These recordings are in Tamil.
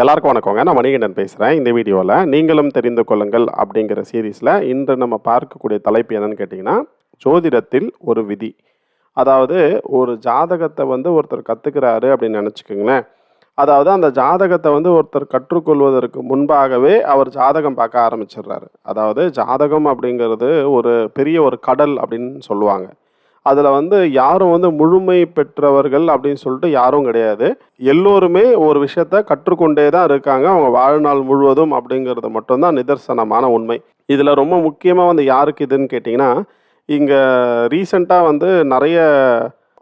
எல்லாருக்கும் வணக்கங்க. நான் மணிகண்டன் பேசுகிறேன் இந்த வீடியோவில் நீங்களும் தெரிந்து கொள்ளுங்கள் அப்படிங்கிற சீரீஸில் இன்று நம்ம பார்க்கக்கூடிய தலைப்பு என்னன்னு கேட்டிங்கன்னா ஜோதிடத்தில் ஒரு விதி. அதாவது ஒரு ஜாதகத்தை வந்து ஒருத்தர் கற்றுக்கிறாரு அப்படின்னு நினச்சிக்கோங்களேன். அதாவது அந்த ஜாதகத்தை வந்து ஒருத்தர் கற்றுக்கொள்வதற்கு முன்பாகவே அவர் ஜாதகம் பார்க்க ஆரம்பிச்சிடுறாரு. அதாவது ஜாதகம் அப்படிங்கிறது ஒரு பெரிய ஒரு கடல் அப்படின்னு சொல்லுவாங்க. அதில் வந்து யாரும் வந்து முழுமை பெற்றவர்கள் அப்படின்னு சொல்லிட்டு யாரும் கிடையாது. எல்லோருமே ஒரு விஷயத்த கற்றுக்கொண்டே தான் இருக்காங்க. அவங்க வாழ்நாள் முழுவதும் அப்படிங்கிறது மட்டும்தான் நிதர்சனமான உண்மை. இதில் ரொம்ப முக்கியமாக வந்து யாருக்கு இதுன்னு கேட்டிங்கன்னா இங்கே ரீசண்டாக வந்து நிறைய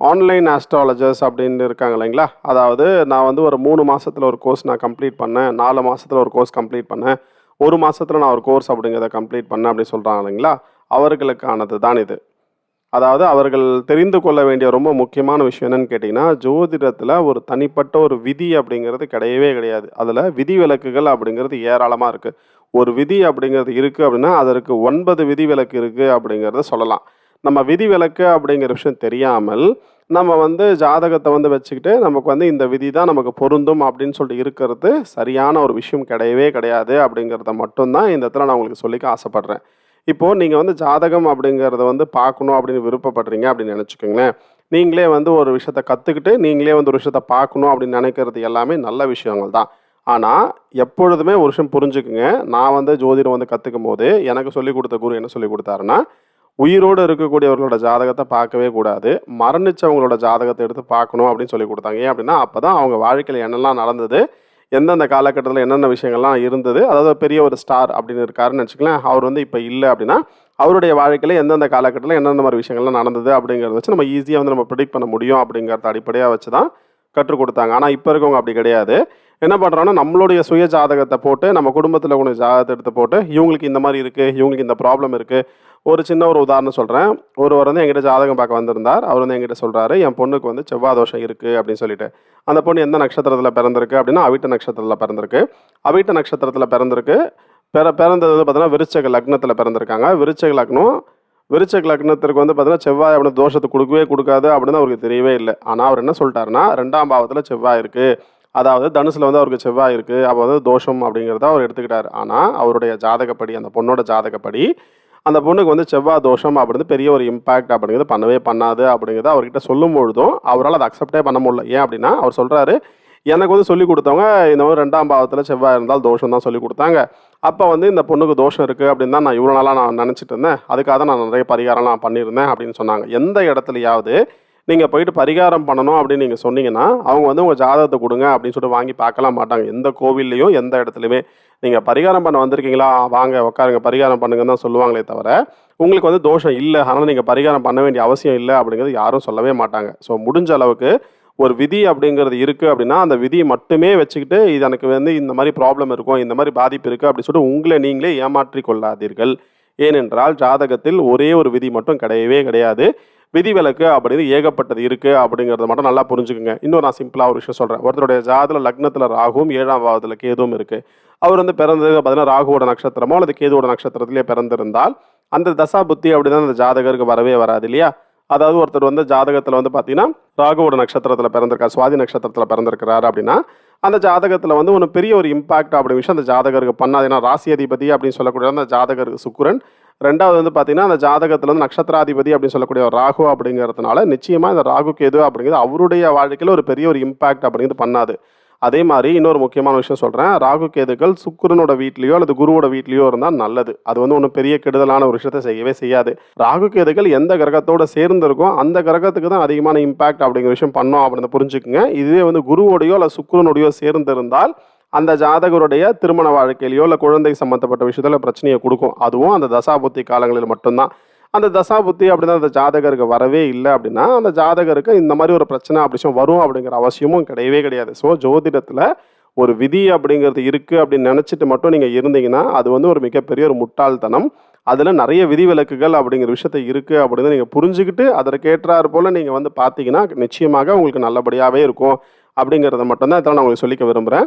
ஆன்லைன் ஆஸ்ட்ராலஜர்ஸ் அப்படின்னு இருக்காங்க இல்லைங்களா? அதாவது நான் வந்து ஒரு மூணு மாதத்தில் ஒரு கோர்ஸ் நான் கம்ப்ளீட் பண்ணேன். நாலு மாதத்தில் ஒரு கோர்ஸ் கம்ப்ளீட் பண்ணேன். ஒரு மாதத்தில் நான் ஒரு கோர்ஸ் அப்படிங்கிறத கம்ப்ளீட் பண்ணேன் அப்படின்னு சொல்கிறாங்க இல்லைங்களா? அவர்களுக்கானது தான் இது. அதாவது அவர்கள் தெரிந்து கொள்ள வேண்டிய ரொம்ப முக்கியமான விஷயம் என்னன்னு கேட்டிங்கன்னா ஜோதிடத்தில் ஒரு தனிப்பட்ட ஒரு விதி அப்படிங்கிறது கிடையவே கிடையாது. அதில் விதி விலக்குகள் அப்படிங்கிறது ஏராளமாக இருக்குது ஒரு விதி அப்படிங்கிறது இருக்குது அப்படின்னா அதற்கு ஒன்பது விதி விலக்கு இருக்குது அப்படிங்கிறத சொல்லலாம். நம்ம விதி விலக்கு அப்படிங்கிற விஷயம் தெரியாமல் நம்ம வந்து ஜாதகத்தை வந்து வச்சுக்கிட்டு நமக்கு வந்து இந்த விதி தான் நமக்கு பொருந்தும் அப்படின்னு சொல்லிட்டு இருக்கிறது சரியான ஒரு விஷயம் கிடையவே கிடையாது அப்படிங்கிறத மட்டும்தான் இந்த இடத்துல நான் உங்களுக்கு சொல்லிக்க ஆசைப்பட்றேன். இப்போது நீங்கள் வந்து ஜாதகம் அப்படிங்கிறத வந்து பார்க்கணும் அப்படின்னு விருப்பப்படுறீங்க அப்படின்னு நினச்சிக்கோங்களேன். நீங்களே வந்து ஒரு விஷயத்த கற்றுக்கிட்டு நீங்களே வந்து ஒரு விஷயத்த பார்க்கணும் அப்படின்னு நினைக்கிறது எல்லாமே நல்ல விஷயங்கள் தான். ஆனால் எப்பொழுதுமே ஒரு விஷயம் புரிஞ்சுக்குங்க. நான் வந்து ஜோதிடம் வந்து கற்றுக்கும் போது எனக்கு சொல்லிக் கொடுத்த குரு என்ன சொல்லி கொடுத்தாருன்னா உயிரோடு இருக்கக்கூடியவர்களோட ஜாதகத்தை பார்க்கவே கூடாது. மரணிச்சவங்களோட ஜாதகத்தை எடுத்து பார்க்கணும் அப்படின்னு சொல்லி கொடுத்தாங்க. ஏன் அப்படின்னா அப்போ தான் அவங்க வாழ்க்கையில் என்னெல்லாம் நடந்தது எந்தெந்த காலகட்டத்தில் என்னென்ன விஷயங்கள்லாம் இருந்தது அதாவது பெரிய ஒரு ஸ்டார் அப்படின்னு இருக்காருன்னு வச்சுக்கலாம் அவர் வந்து இப்போ இல்லை அப்படின்னா அவருடைய வாழ்க்கையில் எந்தெந்த காலகட்டத்தில் என்னென்ன மாதிரி விஷயங்கள்லாம் நடந்தது அப்படிங்கிறத வச்சு நம்ம ஈஸியாக வந்து நம்ம ப்ரிடிக்ட் பண்ண முடியும் அப்படிங்கிறத அடிப்படையாக வச்சு தான் கற்றுக் கொடுத்தாங்க. ஆனால் இப்போ இருக்கவங்க அப்படி கிடையாது. என்ன பண்ணுறோன்னா நம்மளுடைய சுய ஜாதகத்தை போட்டு நம்ம குடும்பத்தில் உள்ள ஜாதகத்தை எடுத்து போட்டு இவங்களுக்கு இந்த மாதிரி இருக்குது இவங்களுக்கு இந்த ப்ராப்ளம் இருக்குது ஒரு சின்ன ஒரு உதாரணம் சொல்கிறேன் ஒருவர் வந்து எங்கிட்ட ஜாதகம் பார்க்க வந்திருந்தார். அவர் வந்து எங்கிட்ட சொல்கிறாரு என் பொண்ணுக்கு வந்து செவ்வாய் தோஷம் இருக்குது அப்படின்னு சொல்லிட்டு. அந்த பொண்ணு எந்த நட்சத்திரத்தில் பிறந்திருக்கு அப்படின்னா அவிட்ட நட்சத்திரத்தில் பிறந்திருக்கு. அவிட்ட நட்சத்திரத்தில் பிறந்திருக்கு. பிற பிறந்தது வந்து பார்த்தீங்கன்னா விருச்சக லக்னத்தில் பிறந்திருக்காங்க. விருச்சக லக்னம் விருச்சக லக்னத்திற்கு வந்து பார்த்தீங்கன்னா செவ்வாய் அப்படின்னு தோஷத்தை கொடுக்கவே கொடுக்காது அப்படின்னு அவருக்கு தெரியவே இல்லை. ஆனால் அவர் என்ன சொல்லிட்டாருன்னா ரெண்டாம் பாவத்தில் செவ்வாய் இருக்குது அதாவது தனுசில் வந்து அவருக்கு செவ்வாய் இருக்குது அப்போ வந்து தோஷம் அப்படிங்கிறத அவர் எடுத்துக்கிட்டார். ஆனால் அவருடைய ஜாதகப்படி அந்த பொண்ணோட ஜாதகப்படி அந்த பொண்ணுக்கு வந்து செவ்வாய் தோஷம் அப்படிங்கிறது பெரிய ஒரு இம்பாக்ட் அப்படிங்கிறது பண்ணவே பண்ணாது அப்படிங்கிறத அவர்கிட்ட சொல்லும் பொழுதும் அவரால் அதை அக்செப்டே பண்ண முடியல. ஏன் அப்படின்னா அவர் சொல்கிறாரு எனக்கு வந்து சொல்லி கொடுத்தவங்க இந்த மாதிரி ரெண்டாம் பாவத்தில் செவ்வாய் இருந்தால் தோஷம் தான் சொல்லி கொடுத்தாங்க. அப்போ வந்து இந்த பொண்ணுக்கு தோஷம் இருக்குது அப்படின்னு தான் நான் இவ்வளோ நாளாக நான் நினச்சிட்டு இருந்தேன். அதுக்காக தான் நான் நிறைய பரிகாரம்லாம் பண்ணியிருந்தேன் அப்படின்னு சொன்னாங்க. எந்த இடத்துலையாவது நீங்கள் போயிட்டு பரிகாரம் பண்ணணும் அப்படின்னு நீங்கள் சொன்னீங்கன்னா அவங்க வந்து உங்கள் ஜாதகத்தை கொடுங்க அப்படின்னு சொல்லிட்டு வாங்கி பார்க்கலாம் மாட்டாங்க. எந்த கோவில்லையும் எந்த இடத்துலையுமே. நீங்கள் பரிகாரம் பண்ண வந்திருக்கீங்களா? வாங்க உட்காருங்க பரிகாரம் பண்ணுங்கன்னு தான் சொல்லுவாங்களே தவிர உங்களுக்கு வந்து தோஷம் இல்லை. ஆனால் நீங்கள் பரிகாரம் பண்ண வேண்டிய அவசியம் இல்லை அப்படிங்கிறது யாரும் சொல்லவே மாட்டாங்க. ஸோ முடிஞ்ச அளவுக்கு ஒரு விதி அப்படிங்கிறது இருக்குது அப்படின்னா அந்த விதியை மட்டுமே வச்சுக்கிட்டு இது எனக்கு வந்து இந்த மாதிரி ப்ராப்ளம் இருக்கும் இந்த மாதிரி பாதிப்பு இருக்குது அப்படி சொல்லிட்டு உங்களை நீங்களே ஏமாற்றி கொள்ளாதீர்கள். ஏனென்றால் ஜாதகத்தில் ஒரே ஒரு விதி மட்டும் கிடையவே கிடையாது. விதிவிலக்கு அப்படிங்கிறது ஏகப்பட்டது இருக்குது அப்படிங்கிறத மட்டும் நல்லா புரிஞ்சுக்குங்க. இன்னும் நான் சிம்பிளாக ஒரு விஷயம் சொல்கிறேன் ஒருத்தருடைய ஜாதத்தில் லக்னத்தில் ராகுவும் ஏழாம் பாவத்தில் கேதுவும் இருக்குது அவர் வந்து பிறந்தது பார்த்தீங்கன்னா ராகுவோட நட்சத்திரமோ அல்லது கேதுவோட நட்சத்திரத்திலே பிறந்திருந்தால் அந்த தசா புத்தி அப்படிதான் அந்த ஜாதகருக்கு வரவே வராது இல்லையா? அதாவது ஒருத்தர் வந்து ஜாதகத்தில் வந்து பார்த்தீங்கன்னா ராகுவோட நட்சத்திரத்தில் பிறந்திருக்கார் சுவாதி நட்சத்திரத்தில் பிறந்திருக்கிறாரு அப்படின்னா அந்த ஜாதகத்தில் வந்து ஒன்று பெரிய ஒரு இம்பாக்ட் அப்படின்னு விஷயம் அந்த ஜாதகருக்கு பண்ணாது. ஏன்னா ராசி அதிபதி அப்படின்னு சொல்லக்கூடிய அந்த ஜாதகருக்கு சுக்குரன் ரெண்டாவது வந்து பார்த்தீங்கன்னா அந்த ஜாதகத்தில் வந்து நட்சத்திராதிபதி அப்படின்னு சொல்லக்கூடிய ஒரு ராகு அப்படிங்கிறதுனால நிச்சயமாக இந்த ராகு கேது அப்படிங்கிறது அவருடைய வாழ்க்கையில் ஒரு பெரிய ஒரு இம்பாக்ட் அப்படிங்கிறது பண்ணாது. அதே மாதிரி இன்னொரு முக்கியமான விஷயம் சொல்கிறேன் ராகு கேதுகள் சுக்கரனோட வீட்லேயோ அல்லது குருவோட வீட்லேயோ இருந்தால் நல்லது. அது வந்து ஒன்றும் பெரிய கெடுதலான ஒரு விஷயத்தை செய்யவே செய்யாது. ராகு கேதுகள் எந்த கிரகத்தோட சேர்ந்திருக்கோ அந்த கிரகத்துக்கு தான் அதிகமான இம்பாக்ட் அப்படிங்கிற விஷயம் பண்ணோம் அப்படின்னு புரிஞ்சுக்குங்க. இதுவே வந்து குருவோடையோ அல்லது சுக்கரனோடையோ சேர்ந்திருந்தால் அந்த ஜாதகருடைய திருமண வாழ்க்கையிலையோ இல்லை குழந்தை சம்மந்தப்பட்ட விஷயத்தில் பிரச்சனையை கொடுக்கும். அதுவும் அந்த தசாபுத்தி காலங்களில் மட்டும்தான். அந்த தசாபுத்தி அப்படின்னா அந்த ஜாதகருக்கு வரவே இல்லை அப்படின்னா அந்த ஜாதகருக்கு இந்த மாதிரி ஒரு பிரச்சனை அப்படி வரும் அப்படிங்கிற அவசியமும் கிடையவே கிடையாது. ஸோ ஜோதிடத்தில் ஒரு விதி அப்படிங்கிறது இருக்குது அப்படின்னு நினச்சிட்டு மட்டும் நீங்கள் இருந்தீங்கன்னா அது வந்து ஒரு மிகப்பெரிய ஒரு முட்டாள்தனம். அதில் நிறைய விதிவிலக்குகள் அப்படிங்கிற விஷயத்த இருக்குது அப்படின்னு நீங்கள் புரிஞ்சுக்கிட்டு அதற்கேற்றாறு போல் நீங்கள் வந்து பார்த்தீங்கன்னா நிச்சயமாக உங்களுக்கு நல்லபடியாகவே இருக்கும் அப்படிங்கிறத மட்டும்தான் இதில் நான் உங்களுக்கு சொல்லிக்க விரும்புகிறேன்